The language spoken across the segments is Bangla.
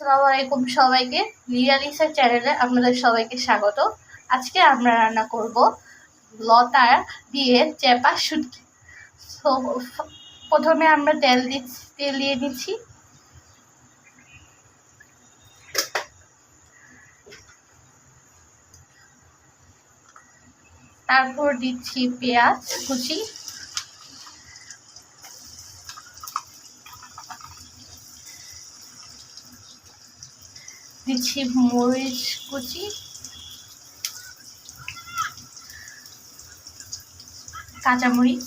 আসসালামু আলাইকুম সবাইকে। রিয়ালিসা চ্যানেলে আপনাদের সবাইকে স্বাগত। আজকে আমরা রান্না করব লতা দিয়ে চেপা শুটকি। তো প্রথমে আমরা তেল দিচ্ছি, তেল দিয়ে দিচ্ছি তারপর দিচ্ছি পেঁয়াজ কুচি। দিচ্ছি মরিচ কুচি। কাঁচামরিচ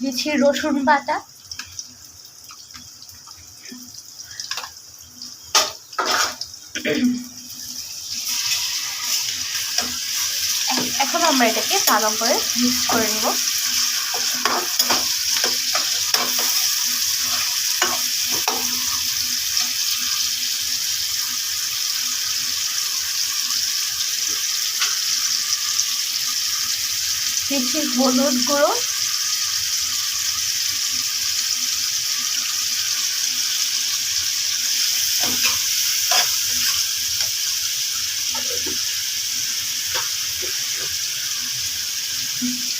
দিচ্ছি রসুন বাটা। এখন আমরা এটাকে ভালো করে মিক্স করে নেব। দিচ্ছি হলুদ গুঁড়ো।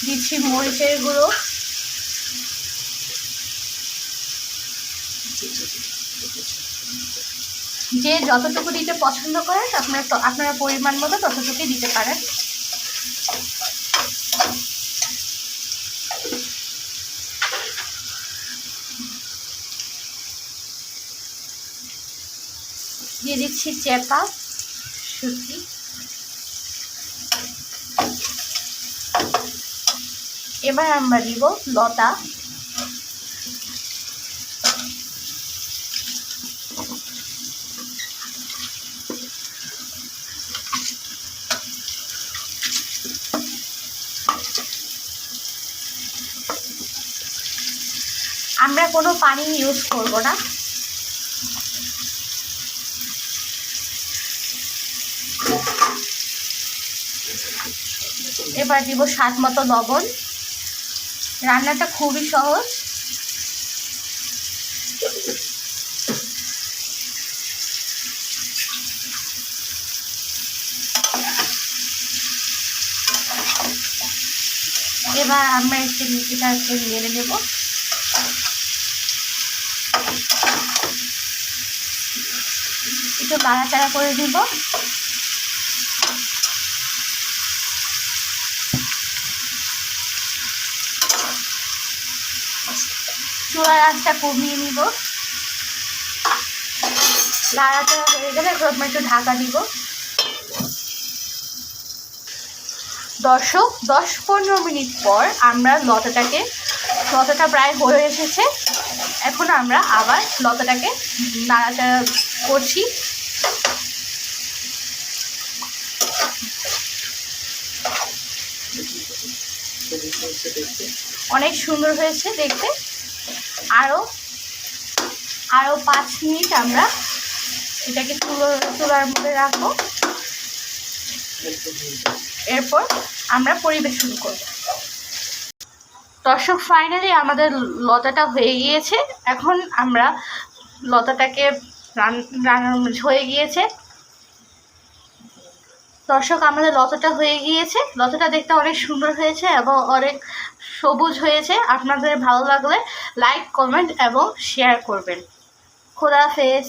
দিচ্ছি মরিচের গুঁড়ো। যে যতটুকু দিতে পছন্দ করেন আপনারা আপনারা পরিমাণ মতো ততটুকুই দিতে পারেন। দিয়ে দিচ্ছি চেপা সুতি এবার আমরা দিব লতা। আমরা কোনো পানি ইউজ করব না। এবার দিব স্বাদ মতো লবণ। রান্নাটা খুবই সহজ। এবার আমরা একটু এটা একটু নেড়ে নেব। একটু নাড়াচাড়া করে দিব চুলার আঁচটা কমিয়ে নিব। নাড়াচাড়া হয়ে গেলে প্রথমে একটু ঢাকা দিব। দর্শক, দশ পনেরো মিনিট পর আমরা লতাটাকে, লতাটা প্রায় হয়ে এসেছে। এখন আমরা আবার লতাটাকে নাড়াচাড়া করছি। অনেক সুন্দর হয়েছে দেখতে। আরও আরও পাঁচ মিনিট আমরা এটাকে তুলো চুলার মধ্যে রাখব। এরপর আমরা পরিবেশন করব। দর্শক ফাইনালি আমাদের লতাটা হয়ে গিয়েছে। এখন আমরা লতাটাকে রান, রান্না হয়ে গিয়েছে। দর্শক, আমাদের লতাটা হয়ে গিয়েছে। লতাটা দেখতে অনেক সুন্দর হয়েছে এবং অনেক সবুজ হয়েছে। আপনাদের ভালো লাগলে লাইক কমেন্ট এবং শেয়ার করবেন। খোদা হাফেজ।